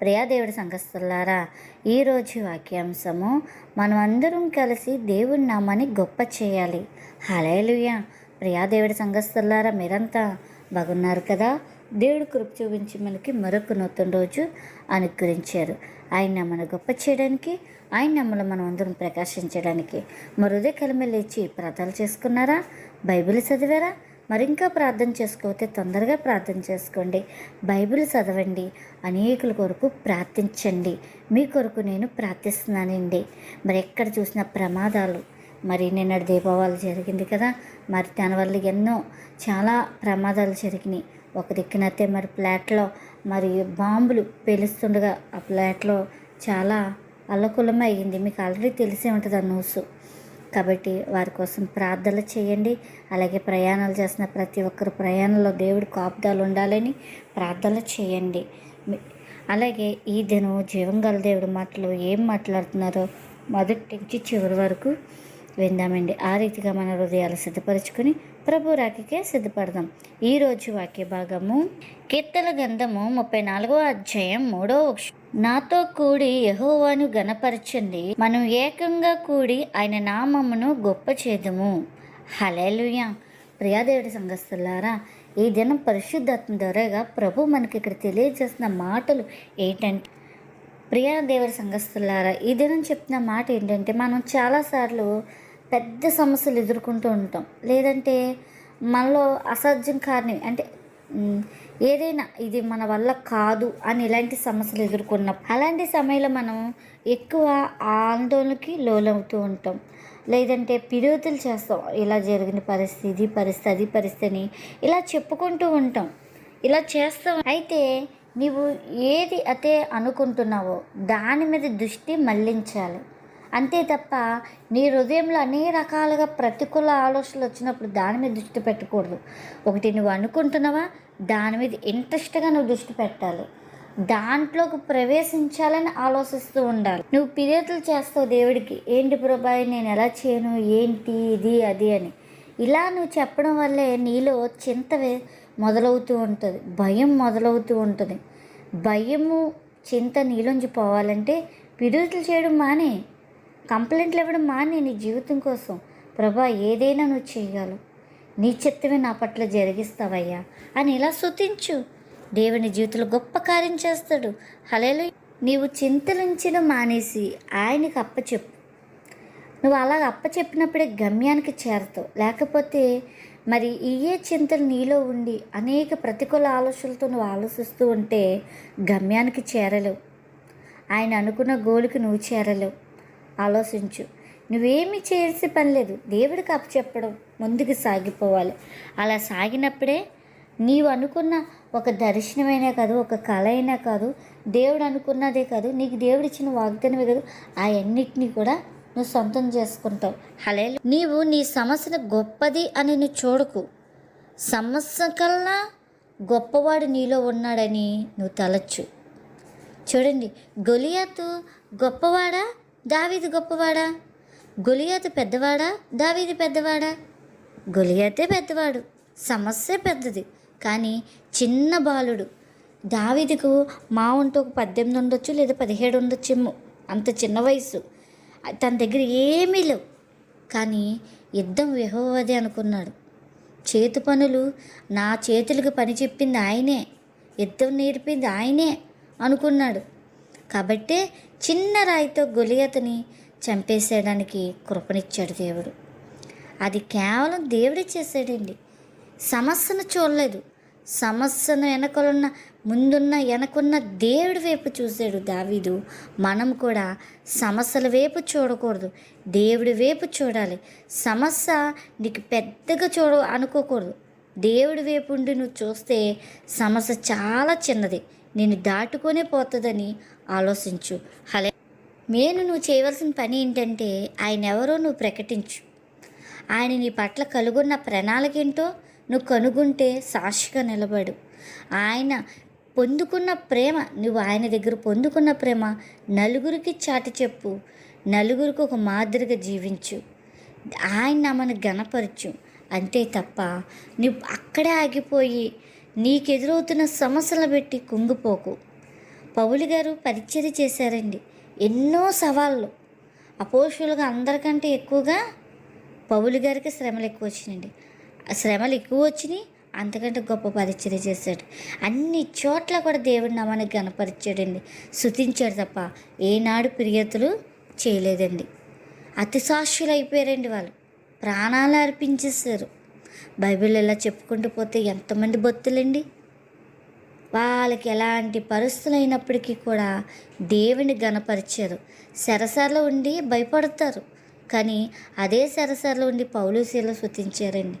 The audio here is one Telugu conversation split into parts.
ప్రియాదేవుడి సంఘస్థులారా ఈరోజు వాక్యాంశము మనమందరం కలిసి దేవుడి నామాన్ని గొప్ప చేయాలి. హలేలుయ ప్రియాదేవుడి సంఘస్థులారా మీరంతా బాగున్నారు కదా? దేవుడు కృప చూపించి మనకి మరొక నూతన రోజు అనుగ్రహించారు. ఆయన మన గొప్ప చేయడానికి ఆయన నమ్మలు మనం అందరం ప్రకాశించడానికి. మరుదే కలిమి లేచి ప్రార్థనలు చేసుకున్నారా? బైబిల్ చదివారా? మరింకా ప్రార్థన చేసుకోతే తొందరగా ప్రార్థన చేసుకోండి. బైబిల్ చదవండి. అనేకుల కొరకు ప్రార్థించండి. మీ కొరకు నేను ప్రార్థిస్తున్నానండి. మరి ఎక్కడ చూసిన ప్రమాదాలు. మరి నిన్నటి దీపావళి జరిగింది కదా. మరి దానివల్ల ఎన్నో చాలా ప్రమాదాలు జరిగినాయి. ఒక దిక్కునైతే మరి ప్లాట్లో మరి బాంబులు పేలుస్తుండగా ఆ ప్లాట్లో చాలా అల్లకులం అయ్యింది మీకు ఆల్రెడీ తెలిసే ఉంటుంది ఆ న్యూస్. కాబట్టి వారి కోసం ప్రార్థనలు చేయండి. అలాగే ప్రయాణాలు చేసిన ప్రతి ఒక్కరు ప్రయాణంలో దేవుడి కాపుదాలు ఉండాలని ప్రార్థనలు చేయండి. అలాగే ఈ దినం జీవంగల దేవుడు మాటలు ఏం మాట్లాడుతున్నారో మొదటి నుంచి చివరి వరకు విందామండి. ఆ రీతిగా మన హృదయాలు సిద్ధపరచుకొని ప్రభు రాకకే సిద్ధపడదాం. ఈరోజు వాక్య భాగము కీర్తన గంధము ముప్పై నాలుగవ అధ్యాయం మూడో నాతో కూడి యహోవాను గణపరచండి మనం ఏకంగా కూడి ఆయన నామమును గొప్ప చేదుము. హలేలుయ ప్రియాదేవుడి సంఘస్థులారా ఈ దినం పరిశుద్ధాత్మ ద్వారాగా ప్రభు మనకి ఇక్కడ తెలియజేసిన మాటలు ఏంటంటే ప్రియా దేవుడి సంఘస్థులారా ఈ దినం చెప్తున్న మాట ఏంటంటే మనం చాలాసార్లు పెద్ద సమస్యలు ఎదుర్కొంటూ ఉంటాం. లేదంటే మనలో అసాధ్యం కారణం అంటే ఏదైనా ఇది మన వల్ల కాదు అని ఇలాంటి సమస్యలు ఎదుర్కొన్నాం. అలాంటి సమయంలో మనం ఎక్కువ ఆందోళనకి లోనవుతూ ఉంటాం. లేదంటే పిరుగుతులు చేస్తాం. ఇలా జరిగిన పరిస్థితి ఇది పరిస్థితి అది పరిస్థితి అని ఇలా చెప్పుకుంటూ ఉంటాం. ఇలా చేస్తాం. అయితే నీవు ఏది అయితే అనుకుంటున్నావో దాని మీద దృష్టి మళ్ళించాలి. అంతే తప్ప నీ హృదయంలో అనేక రకాలుగా ప్రతికూల ఆలోచనలు వచ్చినప్పుడు దాని మీద దృష్టి పెట్టకూడదు. ఒకటి నువ్వు అనుకుంటున్నావా? దాని మీద ఇంట్రెస్ట్గా నువ్వు దృష్టి పెట్టాలి. దాంట్లోకి ప్రవేశించాలని ఆలోచిస్తూ ఉండాలి. నువ్వు ఫిర్యాదులు చేస్తావు దేవుడికి ఏంటి ప్రభాయ్ నేను ఎలా చేయను? ఏంటి ఇది అది అని. ఇలా నువ్వు చెప్పడం వల్లే నీలో చింత మొదలవుతూ ఉంటుంది. భయం మొదలవుతూ ఉంటుంది. భయము చింత నీలోంచి పోవాలంటే పిరియతులు చేయడం మానే. కంప్లైంట్లు ఇవ్వడం మానే నీ జీవితం కోసం. ప్రభా ఏదైనా నువ్వు చేయగలవు నీ చిత్తమే నా పట్ల జరిగిస్తావయ్యా. అని ఇలా స్తుతించు దేవుని జీవితంలో గొప్ప కార్యం చేస్తాడు. హలేలు నీవు చింతలించడం మానేసి ఆయనకి అప్పచెప్పు. నువ్వు అలా అప్పచెప్పినప్పుడే గమ్యానికి చేరతావు. లేకపోతే మరి ఇయే చింతలు నీలో ఉండి అనేక ప్రతికూల ఆలోచనలతో నువ్వు ఆలోచిస్తూ ఉంటే గమ్యానికి చేరలేవు. ఆయన అనుకున్న గోలుకి నువ్వు చేరలేవు. ఆలోచించు. నువ్వేమి చేయాల్సిన పని లేదు. దేవుడికి అప్పచెప్పడం ముందుకు సాగిపోవాలి. అలా సాగినప్పుడే నీవు అనుకున్న ఒక దర్శనమైనా కాదు ఒక కళ అయినా కాదు దేవుడు అనుకున్నదే కాదు నీకు దేవుడు ఇచ్చిన వాగ్దానమే కాదు అవన్నిటినీ కూడా నువ్వు సొంతం చేసుకుంటావు. హలే నీవు నీ సమస్యను గొప్పది అని నువ్వు చూడకు. సమస్య కన్నా గొప్పవాడు నీలో ఉన్నాడని నువ్వు తలచ్చు చూడండి గొలియాతు గొప్పవాడా? దావీదు గొప్పవాడా? గొలియాతు పెద్దవాడా? దావీదు పెద్దవాడా? గొలియాతే పెద్దవాడు సమస్య పెద్దది కానీ చిన్న బాలుడు. దావీదుకు మా ఉంటూ ఒక పద్దెనిమిది ఉండొచ్చు లేదా పదిహేడు ఉండొచ్చేమో అంత చిన్న వయసు తన దగ్గర ఏమీ లేవు కానీ యుద్ధం విహోవది అనుకున్నాడు. చేతి పనులు నా చేతులకు పని చెప్పింది ఆయనే యుద్ధం నేర్పింది ఆయనే అనుకున్నాడు. కాబట్టే చిన్న రాయితో గొలియతని చంపేసేయడానికి కృపనిచ్చాడు దేవుడు. అది కేవలం దేవుడే చేశాడండి సమస్యను చూడలేదు. సమస్యను వెనకలున్న ముందున్న వెనకున్న దేవుడి వైపు చూశాడు దావీదు. మనం కూడా సమస్యల వైపు చూడకూడదు. దేవుడి వైపు చూడాలి. సమస్య నీకు పెద్దగా చూడ అనుకోకూడదు. దేవుడి వైపు ఉండి నువ్వు చూస్తే సమస్య చాలా చిన్నది. నేను దాటుకొనే పోతుందని ఆలోచించు. హలే నేను నువ్వు చేయవలసిన పని ఏంటంటే ఆయన ఎవరో నువ్వు ప్రకటించు. ఆయన నీ పట్ల కలుగున్న ప్రణాళిక ఏంటో నువ్వు కనుగొంటే సాక్షిగా నిలబడు. ఆయన పొందుకున్న ప్రేమ నువ్వు ఆయన దగ్గర పొందుకున్న ప్రేమ నలుగురికి చాటి చెప్పు. నలుగురికి ఒక మాదిరిగా జీవించు. ఆయన నామను గణపరచు అంతే తప్ప నువ్వు అక్కడే ఆగిపోయి నీకు ఎదురవుతున్న సమస్యలు పెట్టి కుంగిపోకు. పౌలు గారు పరిచర్య చేశారండి. ఎన్నో సవాళ్ళు. అపోషులుగా అందరికంటే ఎక్కువగా పౌలు గారికి శ్రమలు ఎక్కువ వచ్చినాయండి. శ్రమలు ఎక్కువ వచ్చినాయి అంతకంటే గొప్ప పరిచర్య చేశాడు. అన్ని చోట్ల కూడా దేవుడి నామానికి గణపరిచాడండి శుతించాడు తప్ప ఏనాడు ప్రియతలు చేయలేదండి. అతి సాక్షులు అయిపోయారండి వాళ్ళు. ప్రాణాలు అర్పించేశారు. బైబిల్ ఇలా చెప్పుకుంటూ పోతే ఎంతమంది భక్తులండి? వాళ్ళకి ఎలాంటి పరిస్థితులు అయినప్పటికీ కూడా దేవుని గణపరిచారు. సరసరలో ఉండి భయపడతారు. కానీ అదే సరసరలో ఉండి పౌలు శుతించారండి.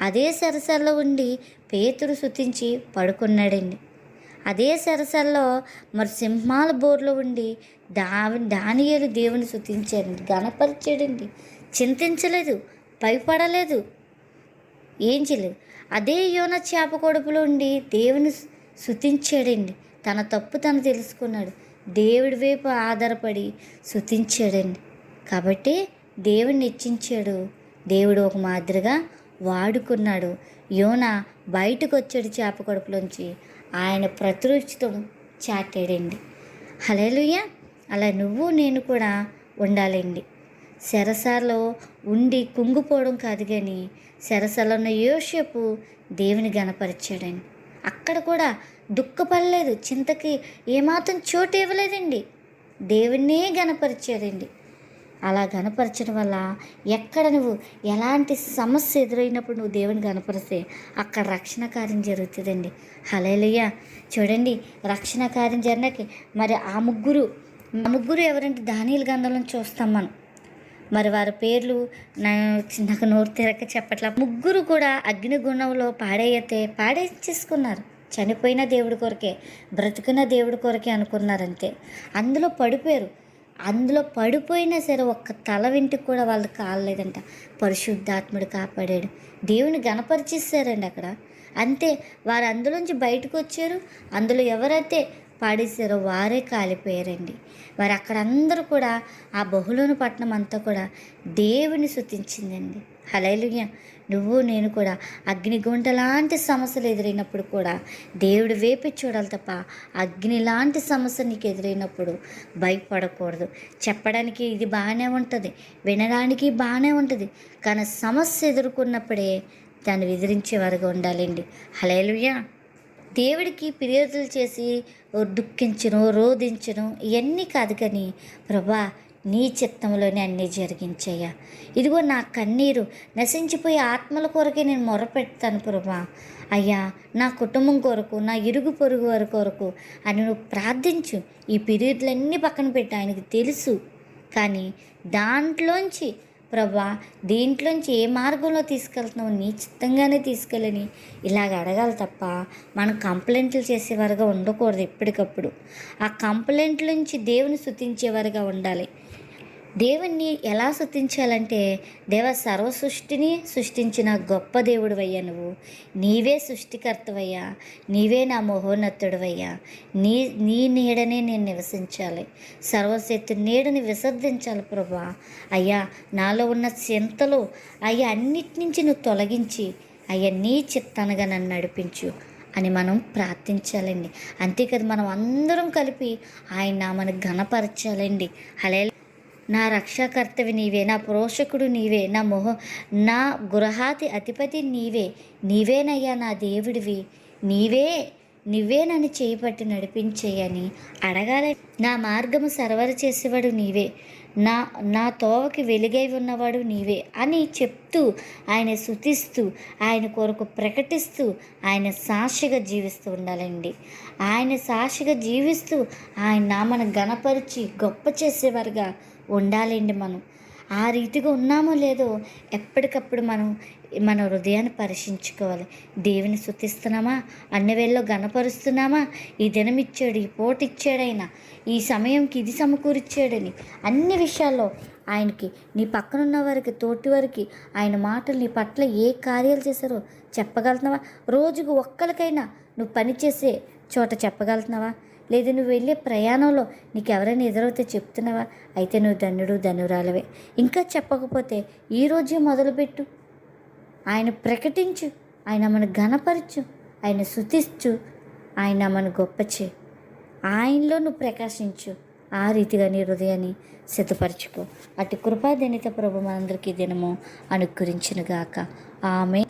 అదే సరసరలో ఉండి పేతుడు శుతించి పడుకున్నాడండి. అదే సరసల్లో మరి సింహాల బోర్లో ఉండి దా దానియలు దేవుని శుతించారండి గణపరిచాడండి. చింతించలేదు. భయపడలేదు. ఏం చేయలేదు. అదే యోన చేప కొడుపులో ఉండి దేవుని శుతించాడండి. తన తప్పు తను తెలుసుకున్నాడు. దేవుడి వైపు ఆధారపడి శుతించాడండి. కాబట్టి దేవుడిని హెచ్చించాడు దేవుడు ఒక మాదిరిగా వాడుకున్నాడు. యోన బయటకు వచ్చాడు చేప కడుపులోంచి. ఆయన ప్రతిరుచితం చాటాడండి. హలేలుయ్య అలా నువ్వు నేను కూడా ఉండాలండి. సెరసాలో ఉండి కుంగిపోవడం కాదు కానీ సెరసాలో ఉన్న యోషపు దేవుని గణపరిచాడండి. అక్కడ కూడా దుఃఖపడలేదు. చింతకి ఏమాత్రం చోటు ఇవ్వలేదండి. దేవుణ్ణే గణపరిచాడండి. అలా గణపరచడం వల్ల ఎక్కడ నువ్వు ఎలాంటి సమస్య ఎదురైనప్పుడు నువ్వు దేవుని గణపరిస్తే అక్కడ రక్షణ కార్యం జరుగుతుందండి. హలేలుయ్య చూడండి రక్షణ కార్యం జరిగినకి మరి ఆ ముగ్గురు ఆ ముగ్గురు ఎవరంటే దానిల గంధంలో చూస్తాం మనం. మరి వారి పేర్లు నా నాకు నోరు తిరగ చెప్పట్ల. ముగ్గురు కూడా అగ్నిగుణంలో పాడేయతే పాడేసేసుకున్నారు. చనిపోయిన దేవుడి కొరకే బ్రతికిన దేవుడి కొరకే అనుకున్నారంతే. అందులో పడిపోయారు. అందులో పడిపోయినా సరే ఒక్క తల వెంటికి కూడా వాళ్ళు కాలలేదంట పరిశుద్ధాత్ముడు కాపాడాడు. దేవుని గణపరిచేసారండి అక్కడ. అంతే. వారు అందులోంచి బయటకు వచ్చారు. అందులో ఎవరైతే పాడేశారో వారే కాలిపోయారండి. వారు అక్కడ అందరూ కూడా ఆ బహులోని పట్టణం అంతా కూడా దేవుని శుతించిందండి హలైలుయ్య నువ్వు నేను కూడా అగ్నిగుంట లాంటి సమస్యలు ఎదురైనప్పుడు కూడా దేవుడు వేపి చూడాలి తప్ప అగ్ని లాంటి సమస్య నీకు ఎదురైనప్పుడు భయపడకూడదు. చెప్పడానికి ఇది బాగానే ఉంటుంది వినడానికి బాగానే ఉంటుంది కానీ సమస్య ఎదుర్కొన్నప్పుడే దాన్ని ఎదిరించేవారుగా ఉండాలండి. హలేలుయ్యా దేవుడికి ఫిర్యాదులు చేసి ఓ దుఃఖించను రోధించను ఇవన్నీ కాదు కానీ ప్రభా నీ చిత్తంలోనే అన్నీ జరిగించయ్యా ఇదిగో నా కన్నీరు నశించిపోయే ఆత్మల కొరకే నేను మొరపెడతాను ప్రభా. అయ్యా నా కుటుంబం కొరకు నా ఇరుగు పొరుగు వారి కొరకు అని నువ్వు ప్రార్థించు. ఈ పీరియడ్లన్నీ పక్కన పెట్టి ఆయనకి తెలుసు. కానీ దాంట్లోంచి ప్రభా దీంట్లోంచి ఏ మార్గంలో తీసుకెళ్తున్నావు? నీ చిత్తంగానే తీసుకెళ్ళని. ఇలాగ అడగాలి తప్ప మనం కంప్లైంట్లు చేసేవారుగా ఉండకూడదు ఎప్పటికప్పుడు. ఆ కంప్లైంట్ల నుంచి దేవుని శుతించేవారుగా ఉండాలి. దేవుణ్ణి ఎలా శుతించాలంటే దేవ సర్వ సృష్టిని సృష్టించిన గొప్ప దేవుడివయ్యా నువ్వు. నీవే సృష్టికర్తవయ్యా. నీవే నా మహోన్నతుడివయ్యా. నీ నీ నీడనే నేను నివసించాలి. సర్వశక్తి నీడని విసర్జించాలి ప్రభా. అయ్యా నాలో ఉన్న చింతలు అయ్యా అన్నిటి నుంచి నువ్వు తొలగించి అయ్యా నీ చిత్తనగా నన్ను నడిపించు అని మనం ప్రార్థించాలండి. అంతేకాదు మనం అందరం కలిపి ఆయన మనకు ఘనపరచాలండి. అలే నా రక్షాకర్తవి నీవే నా పోషకుడు నీవే నా మొహ నా గృహాతి అధిపతి నీవే నీవేనయ్యా నా దేవుడివి. నీవే నువ్వే నన్ను చేపట్టి నడిపించేయని అడగాలి. నా మార్గము సరవర చేసేవాడు నీవే. నా నా తోవకి వెలుగై ఉన్నవాడు నీవే అని చెప్తూ ఆయన శుతిస్తూ ఆయన కొరకు ప్రకటిస్తూ ఆయన సాక్షిగా జీవిస్తూ ఉండాలండి. ఆయన సాక్షిగా జీవిస్తూ ఆయన నామను గణపరిచి గొప్ప చేసేవారుగా ఉండాలండి మనం. ఆ రీతిగా ఉన్నామో లేదో ఎప్పటికప్పుడు మనం మన హృదయాన్ని పరీక్షించుకోవాలి. దేవుని శుతిస్తున్నామా అన్ని వేళ్ళలో గణపరుస్తున్నామా ఈ దినం ఇచ్చాడు ఈ పూట ఇచ్చాడైనా ఈ సమయంకి ఇది సమకూరిచ్చాడని అన్ని విషయాల్లో ఆయనకి నీ పక్కన ఉన్న వారికి తోటి వారికి ఆయన మాటలు నీ పట్ల ఏ కార్యాలు చేశారో చెప్పగలుగుతున్నావా? రోజుకు ఒక్కరికైనా నువ్వు పని చేసే చోట చెప్పగలుగుతున్నావా? లేదా నువ్వు వెళ్ళే ప్రయాణంలో నీకు ఎవరైనా ఎదురవుతే చెప్తున్నావా? అయితే నువ్వు ధన్యుడు ధనురాలవే. ఇంకా చెప్పకపోతే ఈ రోజే మొదలుపెట్టు. ఆయన ప్రకటించు. ఆయన మన ఘనపరచు. ఆయన శుతించు ఆయన మన గొప్ప చే. ఆయనలో నువ్వు ప్రకాశించు. ఆ రీతిగా నీ హృదయాన్ని సిద్ధపరచుకో. అటు కృపాదనిత ప్రభు మనందరికీ దినము అనుకరించినగాక ఆమె